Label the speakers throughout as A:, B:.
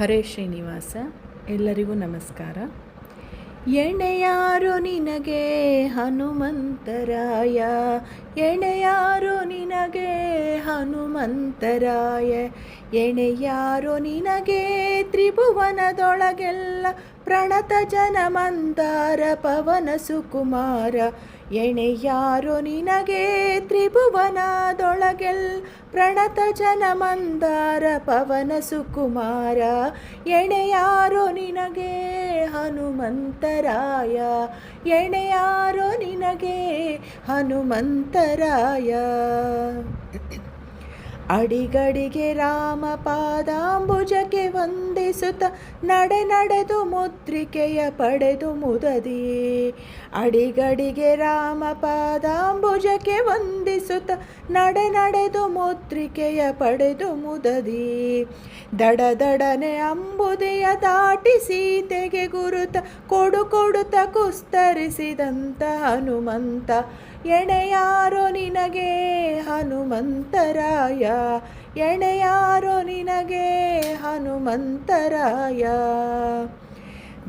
A: ಹರೇ ಶ್ರೀನಿವಾಸ, ಎಲ್ಲರಿಗೂ ನಮಸ್ಕಾರ. ಎಣೆಯಾರು ನಿನಗೆ ಹನುಮಂತರಾಯ, ಎಣೆಯಾರು ನಿನಗೆ ಹನುಮಂತರಾಯ, ಎಣೆಯಾರು ನಿನಗೆ ತ್ರಿಭುವನದೊಳಗೆಲ್ಲ ಪ್ರಣತ ಜನ ಮಂದಾರ ಪವನ ಸುಕುಮಾರ ಎಣೆಯಾರು ನಿನಗೆ ತ್ರಿಭುವನದೊಳಗೆಲ್ ಪ್ರಣತ ಜನ ಮಂದಾರ ಪವನ ಸುಕುಮಾರ? ಎಣೆಯಾರೋ ನಿನಗೆ ಹನುಮಂತರಾಯ? ಎಣೆಯಾರೋ ನಿನಗೆ ಹನುಮಂತರಾಯ? ಅಡಿಗಡಿಗೆ ರಾಮ ಪಾದಾಂಬುಜಕ್ಕೆ ವಂದಿಸುತ್ತ ನಡೆ ನಡೆದು ಮುದ್ರಿಕೆಯ ಪಡೆದು ಮುದದಿ. ಅಡಿಗಡಿಗೆ ರಾಮ ಪಾದಾಂಬುಜಕ್ಕೆ ವಂದಿಸುತ್ತ ನಡೆ ನಡೆದು ಮುದ್ರಿಕೆಯ ಪಡೆದು ಮುದದಿ. ದಡ ದಡನೆ ಅಂಬುದೆಯ ದಾಟಿ ಸೀತೆಗೆ ಗುರುತ ಕೊಡು ಕೊಡುತ್ತ ಕುಸ್ತರಿಸಿದಂತ ಹನುಮಂತ. ಎಣೆಯಾರೋ ನಿನಗೆ ಹನುಮಂತರಾಯ. ಎಣೆಯಾರೋ ನಿನಗೆ ಹನುಮಂತರಾಯ.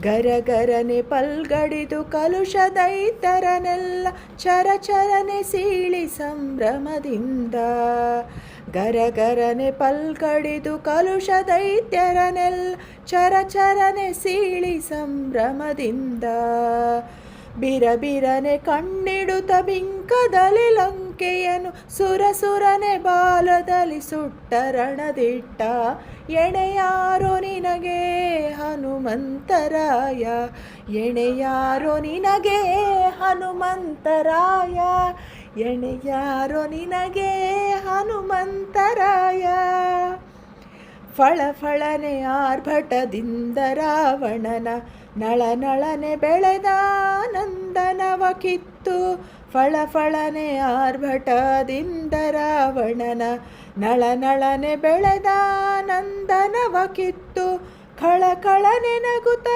A: ಗರಗರನೆ ಪಲ್ಗಡಿದು ಕಲುಷ ದೈತರನೆಲ್ಲ ಚರಚರನೆ ಸೀಳಿ ಸಂಭ್ರಮದಿಂದ. ಗರಗರನೆ ಪಲ್ಗಡಿದು ಕಲುಷ ದೈತ್ಯರನೆಲ್ಲ ಚರಚರನೆ ಸೀಳಿ ಸಂಭ್ರಮದಿಂದ. ಬಿರಬಿರನೆ ಕಣ್ಣಿಡುತ್ತ ಬಿಂಕದಲ್ಲಿ ಲಂಕೆಯನು ಸುರಸುರನೆ ಬಾಲದಲ್ಲಿ ಸುಟ್ಟ ರಣದಿಟ್ಟ ಎಣೆಯಾರೋ ನಿನಗೆ ಹನುಮಂತರಾಯ, ಎಣೆಯಾರೋ ನಿನಗೆ ಹನುಮಂತರಾಯ, ಎಣೆಯಾರೋ ನಿನಗೆ ಹನುಮಂತರಾಯ. ಫಳಫಳನೆ ಆರ್ಭಟದಿಂದ ರಾವಣನ ನಳನಳನೆ ಬೆಳೆದ ನಂದನವ ಕಿತ್ತು ಫಳ ಫಳನೆ ಆರ್ಭಟದಿಂದ ರಾವಣನ ನಳನಳನೆ ಬೆಳೆದ ನಂದನವ ಕಿತ್ತು. ಕಳಕಳನೆ ನಗುತ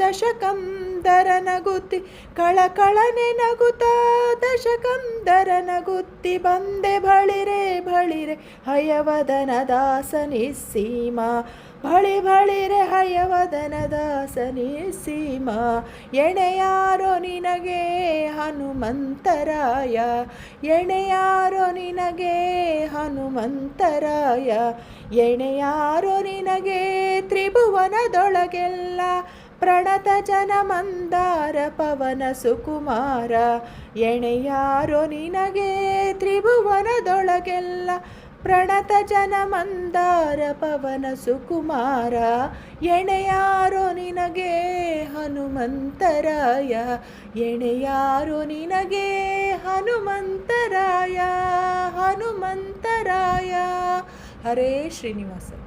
A: ದಶಕಂದರ ನಗುತ್ತಿ. ಕಳಕಳನೆ ನಗುತ ದಶಕಂದರ ನಗುತ್ತಿ. ಬಂದೆ ಬಳಿರೆ ಬಳಿರೆ ಹಯವದನ ದಾಸನಿ ಬಳಿ ಬಳಿರೆ ಹಯವದನ ದಾಸನಿ ಸೀಮಾ, ಎಣೆಯಾರೋ ನಿನಗೆ ಹನುಮಂತರಾಯ, ಎಣೆಯಾರೋ ನಿನಗೆ ಹನುಮಂತರಾಯ, ಎಣೆಯಾರೋ ನಿನಗೆ ತ್ರಿಭುವನದೊಳಗೆಲ್ಲ ಪ್ರಣತ ಜನ ಮಂದಾರ ಪವನ ಸುಕುಮಾರ, ಎಣೆಯಾರೋ ನಿನಗೆ ತ್ರಿಭುವನದೊಳಗೆಲ್ಲ ಪ್ರಣತ ಜನ ಮಂದಾರ ಪವನ ಸುಕುಮಾರ ಎಣೆಯಾರೋ ನಿನಗೆ ಹನುಮಂತರಾಯ ಎಣೆಯಾರೋ ನಿನಗೆ ಹನುಮಂತರಾಯ ಹನುಮಂತರಾಯ. ಹರೇ ಶ್ರೀನಿವಾಸ.